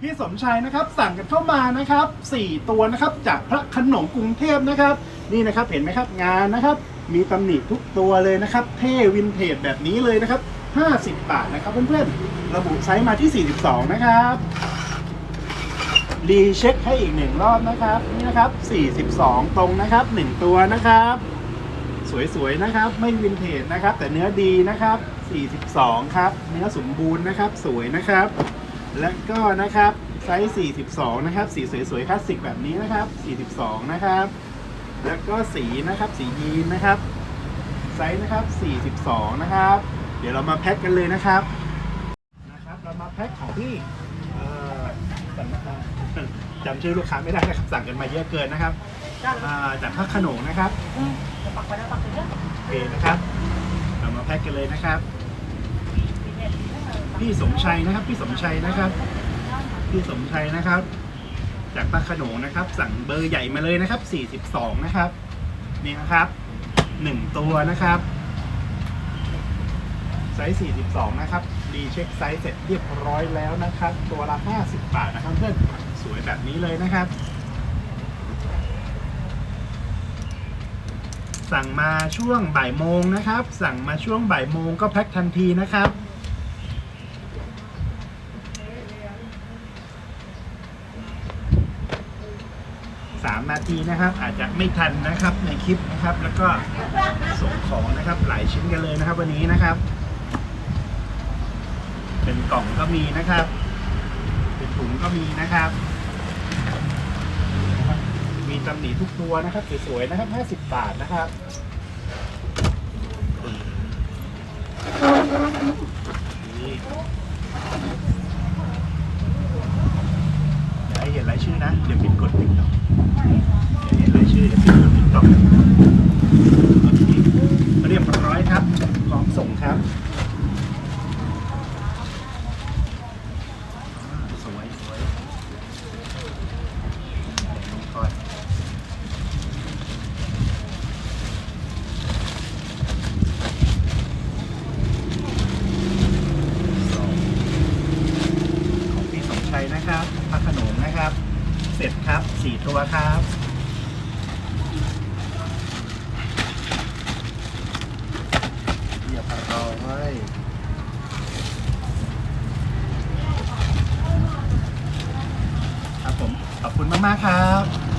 พี่สมชายนะครับสั่งกันเข้ามานะครับ 4 ตัวนะครับจากพระขนงกรุงเทพนะครับ นี่นะครับเห็นไหมครับงานนะครับ มีตำหนิทุกตัวเลยนะครับ เท่วินเทจแบบนี้เลยนะครับ 50 บาทนะครับเพื่อนๆระบุไซส์มาที่ 42 นะครับรีเช็คให้อีกหนึ่งรอบนะครับนี่นะครับ 42 ตรงนะครับ 1 ตัวนะครับ สวยๆนะครับ ไม่วินเทจนะครับ แต่เนื้อดีนะครับ 42 ครับ เนื้อสมบูรณ์นะครับ สวยนะครับ และก็นะครับไซส์ 42 นะครับ สีสวยๆคลาสสิกแบบนี้นะครับ 42 นะครับ แล้วก็สีนะครับ สียีนนะครับ ไซส์นะครับ 42 นะครับ เดี๋ยวเรามาแพ็คกันเลยนะครับ นะครับ เรามาแพ็คของที่เอ่อสำนักงานจำชื่อลูกค้าไม่ได้นะครับ สั่งกันมาเยอะเกินนะครับอ่าจากพระโขนงนะครับปักไปแล้วปักไปแล้วโอเคนะครับ เรามาแพ็คกันเลยนะครับ พี่สมชัยนะครับ พี่สมชัยนะครับ พี่สมชัยนะครับ จากพระโขนงนะครับ สั่งเบอร์ใหญ่มาเลยนะครับ 42 นะครับนี่นะครับ1ตัวนะครับไซส์42 นะครับรีเช็คไซส์เสร็จเรียบร้อยแล้วนะครับ ตัวละ 50 บาทนะครับเพื่อนสวยแบบนี้เลยนะครับ สั่งมาช่วงบ่ายโมงนะครับ สั่งมาช่วงบ่ายโมงก็แพ็คทันทีนะครับ สามนาทีนะครับ อาจจะไม่ทันนะครับในคลิปนะครับ แล้วก็ส่งของนะครับหลายชิ้นกันเลยนะครับ วันนี้นะครับ เป็นกล่องก็มีนะครับ เป็นถุงก็มีนะครับ มีตำหนิทุกตัวนะครับสวยๆนะครับ50บาทนะครับนี่อย่าให้เห็นรายชื่อนะ เดี๋ยวปิดกดติ๊กต็อ ติ๊กต็อกเรียบร้อยครับพร้อมส่งครับ สวยสวยลงก่อนสองของพี่สมชัยนะครับพระโขนงนะครับ เสร็จครับสี่ตัวครับ มากๆครับ